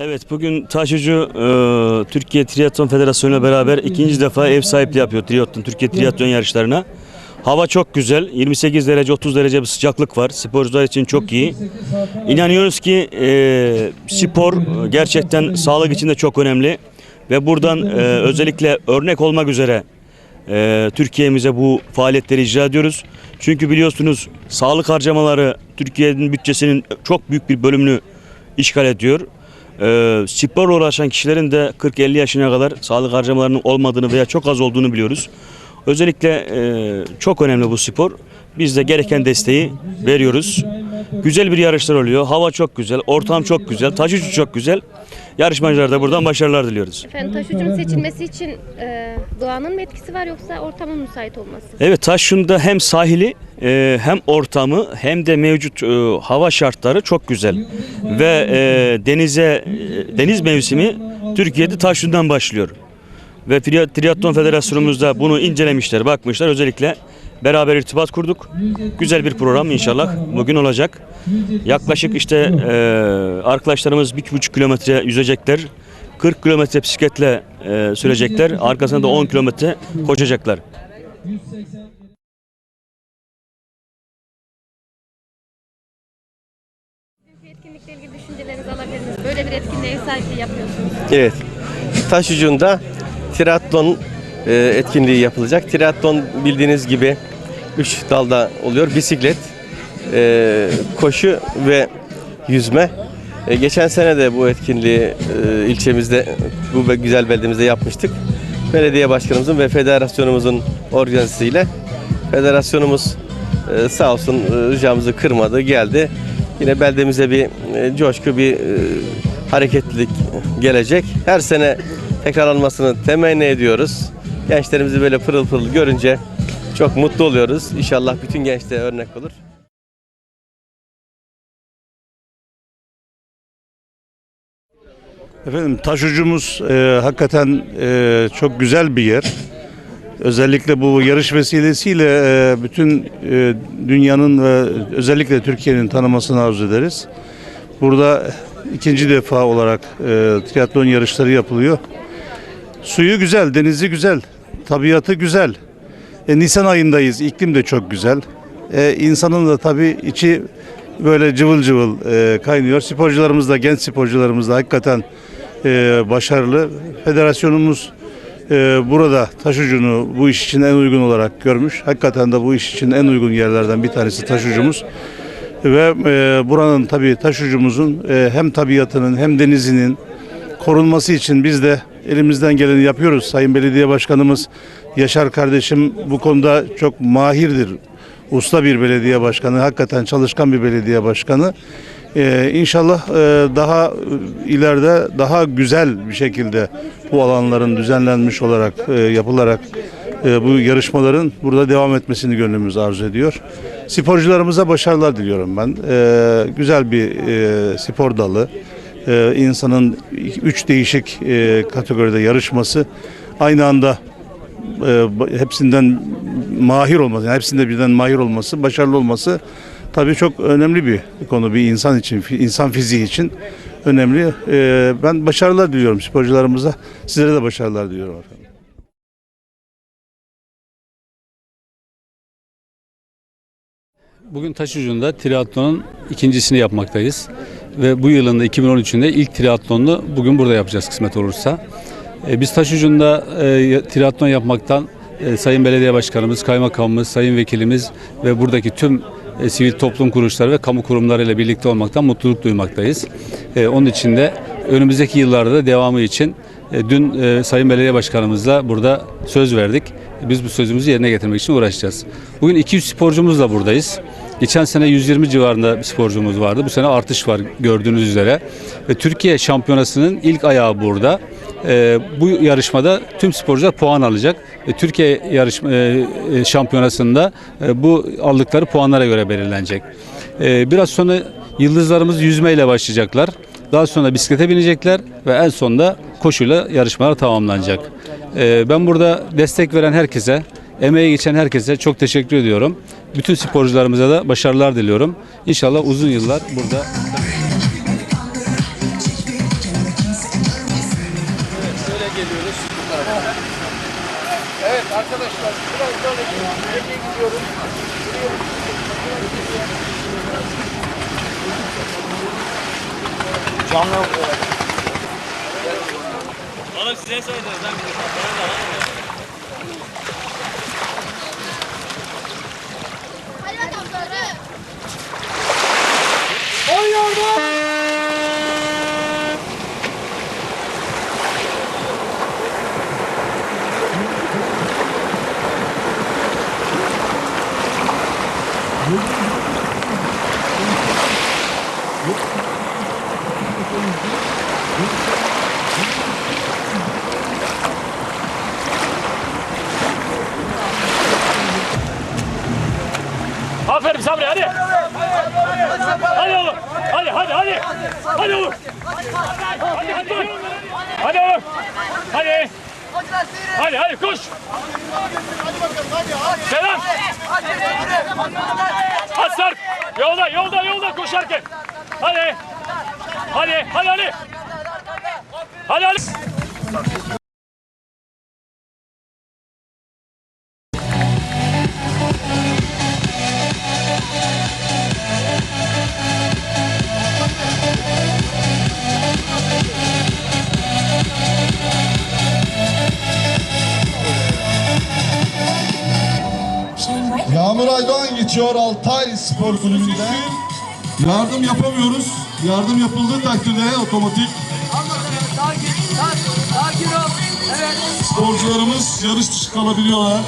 Evet bugün taşıcı e, Türkiye Triatlon Federasyonu ile beraber ikinci defa ev sahipliği yapıyor Triatlon, Türkiye Triatlon yarışlarına. Hava çok güzel. 28 derece 30 derece bir sıcaklık var. Sporcular için çok iyi. İnanıyoruz ki e, spor e, gerçekten sağlık için de çok önemli. Ve buradan e, özellikle örnek olmak üzere e, Türkiye'mize bu faaliyetleri icra ediyoruz. Çünkü biliyorsunuz sağlık harcamaları Türkiye'nin bütçesinin çok büyük bir bölümünü işgal ediyor. Ee, sporla uğraşan kişilerin de 40-50 yaşına kadar sağlık harcamalarının olmadığını veya çok az olduğunu biliyoruz. Özellikle e, çok önemli bu spor. Biz de gereken desteği veriyoruz. Güzel bir yarışlar oluyor. Hava çok güzel, ortam çok güzel, taşıcı çok güzel. Yarışmacılara da buradan başarılar diliyoruz. Efendim taşucunun seçilmesi için e, doğanın mı etkisi var yoksa ortamın müsait olması? Evet Taşyun'da hem sahili e, hem ortamı hem de mevcut e, hava şartları çok güzel. Ve e, denize e, deniz mevsimi Türkiye'de Taşyun'dan başlıyor. Ve Tri- Triatlon Federasyonumuzda bunu incelemişler, bakmışlar. Özellikle beraber irtibat kurduk. Güzel bir program inşallah bugün olacak. Yaklaşık işte e, arkadaşlarımız bir buçuk kilometre yüzecekler. 40 kilometre bisikletle e, sürecekler. Arkasında da 10 kilometre koşacaklar. Etkinlikle ilgili düşüncelerinizi alabilir miyiz? Böyle bir etkinliğe ev sahipliği yapıyorsunuz. Evet. Taş ucunda triatlon e, etkinliği yapılacak. Triatlon bildiğiniz gibi 3 dalda oluyor. Bisiklet, e, koşu ve yüzme. E, geçen sene de bu etkinliği e, ilçemizde, bu güzel beldemizde yapmıştık. Belediye başkanımızın ve federasyonumuzun organizasyonuyla federasyonumuz e, sağ olsun e, ricamızı kırmadı, geldi. Yine beldemize bir e, coşku, bir e, hareketlilik gelecek. Her sene tekrarlanmasını temenni ediyoruz. Gençlerimizi böyle pırıl pırıl görünce çok mutlu oluyoruz. İnşallah bütün gençlere örnek olur. Efendim taşucumuz e, hakikaten e, çok güzel bir yer. Özellikle bu yarış vesilesiyle e, bütün e, dünyanın ve özellikle Türkiye'nin tanımasını arzu ederiz. Burada ikinci defa olarak e, triatlon yarışları yapılıyor. Suyu güzel, denizi güzel, tabiatı güzel. E, Nisan ayındayız, iklim de çok güzel. E, insanın da tabii içi böyle cıvıl cıvıl e, kaynıyor. Sporcularımız da, genç sporcularımız da hakikaten e, başarılı. Federasyonumuz e, burada taşucunu bu iş için en uygun olarak görmüş. Hakikaten de bu iş için en uygun yerlerden bir tanesi taşucumuz. Ve e, buranın tabii taşucumuzun e, hem tabiatının hem denizinin korunması için biz de elimizden geleni yapıyoruz. Sayın Belediye Başkanımız Yaşar kardeşim bu konuda çok mahirdir. Usta bir belediye başkanı, hakikaten çalışkan bir belediye başkanı. Ee, inşallah e, daha ileride daha güzel bir şekilde bu alanların düzenlenmiş olarak e, yapılarak e, bu yarışmaların burada devam etmesini gönlümüz arzu ediyor. Sporcularımıza başarılar diliyorum ben. E, güzel bir e, spor dalı. E, insanın üç değişik e, kategoride yarışması aynı anda e, hepsinden mahir olması, yani hepsinde birden mahir olması, başarılı olması tabii çok önemli bir konu bir insan için, insan fiziği için önemli. E, ben başarılar diliyorum sporcularımıza. Sizlere de başarılar diliyorum efendim. Bugün Taşucu'nda triatlonun ikincisini yapmaktayız. Ve bu yılın da 2013'ünde ilk triatlonunu bugün burada yapacağız kısmet olursa. E, biz Taşucu'nda e, triatlon yapmaktan e, Sayın Belediye Başkanımız, Kaymakamımız, Sayın Vekilimiz ve buradaki tüm e, sivil toplum kuruluşları ve kamu kurumlarıyla birlikte olmaktan mutluluk duymaktayız. E, onun için de önümüzdeki yıllarda da devamı için e, dün e, Sayın Belediye Başkanımızla burada söz verdik. Biz bu sözümüzü yerine getirmek için uğraşacağız. Bugün 200 sporcumuzla buradayız. Geçen sene 120 civarında bir sporcumuz vardı. Bu sene artış var gördüğünüz üzere. Ve Türkiye şampiyonasının ilk ayağı burada. E, bu yarışmada tüm sporcular puan alacak. E, Türkiye yarışma e, e, şampiyonasında e, bu aldıkları puanlara göre belirlenecek. E, biraz sonra yıldızlarımız yüzmeyle başlayacaklar. Daha sonra bisiklete binecekler ve en sonunda koşuyla yarışmalar tamamlanacak. Ee, ben burada destek veren herkese, emeği geçen herkese çok teşekkür ediyorum. Bütün sporcularımıza da başarılar diliyorum. İnşallah uzun yıllar burada Evet arkadaşlar biraz böyle geriye gidiyorum. Canlı Oğlum size söylediniz lan. Aferin Sabri hadi. Hadi oğlum. Hadi hadi hadi. Hadi oğlum. Hadi hadi. Hadi oğlum. Hadi. Hadi hadi koş. Selam. Aslar. Yolda yolda yolda koşarken. Hadi. Hadi hadi hadi. Hadi hadi. Geçiyor Altay Spor Kulübü'nde. Yardım yapamıyoruz. Yardım yapıldığı takdirde otomatik sporcularımız yarış dışı kalabiliyorlar.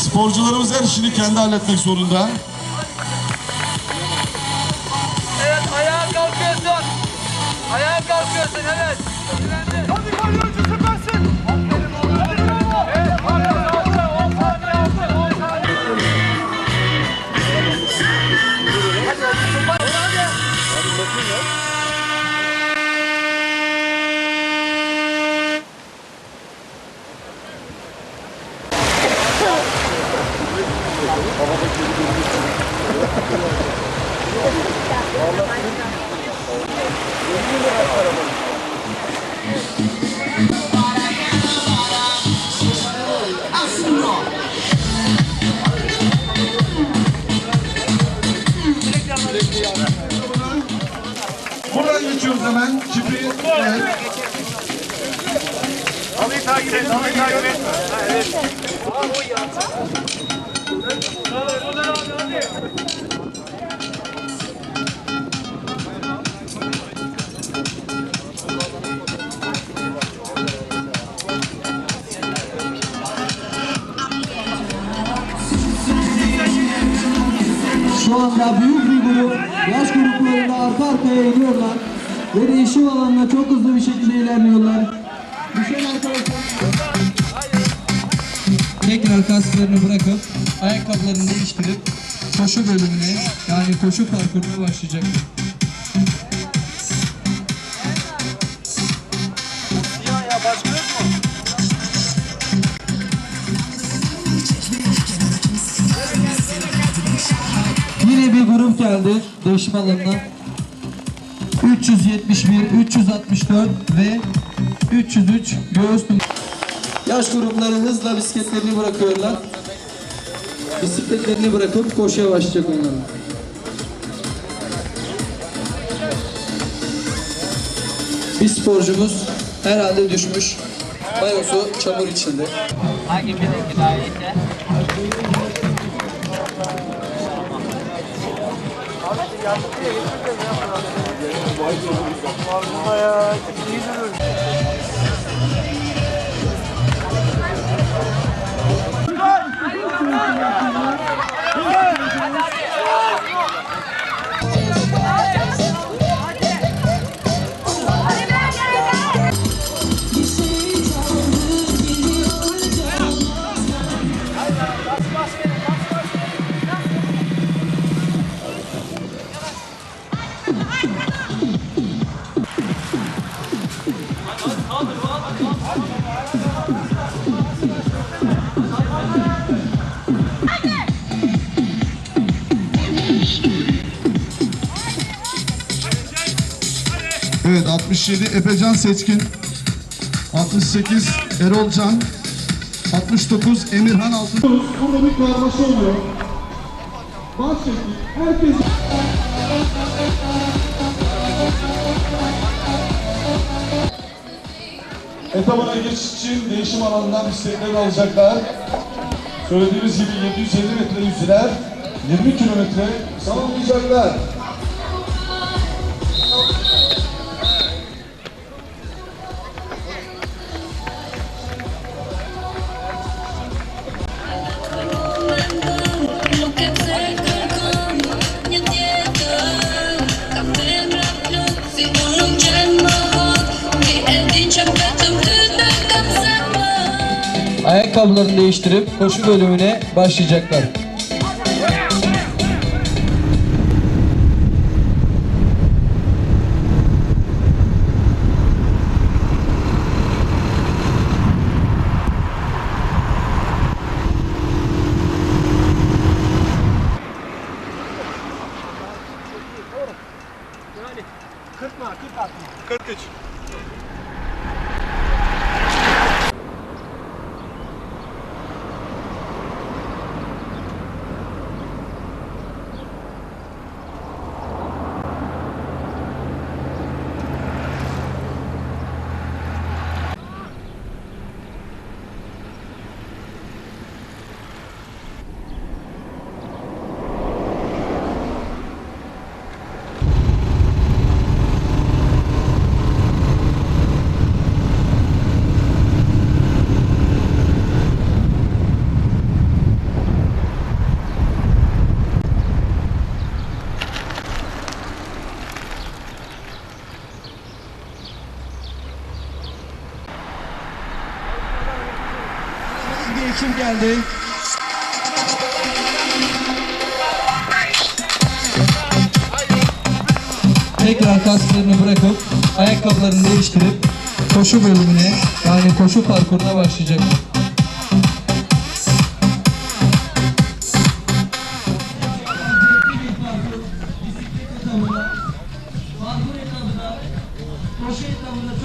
Sporcularımız her işini kendi halletmek zorunda. Evet ayağa kalkıyorsun. Ayağa kalkıyorsun evet. Şu anda büyük bir grup yaş gruplarında arka arkaya iniyorlar ve değişim alanına çok hızlı bir şekilde ilerliyorlar. Kasklarını bırakıp ayakkabılarını değiştirip koşu bölümüne yani koşu parkuruna başlayacaklar. Yine bir grup geldi değişim alanına. 371, 364 ve 303 göğüs Yaş grupları hızla bisikletlerini bırakıyorlar. Bisikletlerini bırakıp koşuya başlayacak onlar. Bir sporcumuz herhalde düşmüş. Mayosu çamur içinde. Evet やった!67 Efecan Seçkin. 68 Erolcan 69 Emirhan Altın Burada bir karmaşa oluyor. Bahçeli herkes Etabına geçiş için değişim alanından istekleri alacaklar. Söylediğimiz gibi 750 metre yüzüler, 20 kilometre tamamlayacaklar. Ayakkabılarını değiştirip koşu bölümüne başlayacaklar. Geçim geldi. Tekrar kasklarını bırakıp ayakkabılarını değiştirip koşu bölümüne yani koşu parkuruna başlayacaklar. Koşu etabında.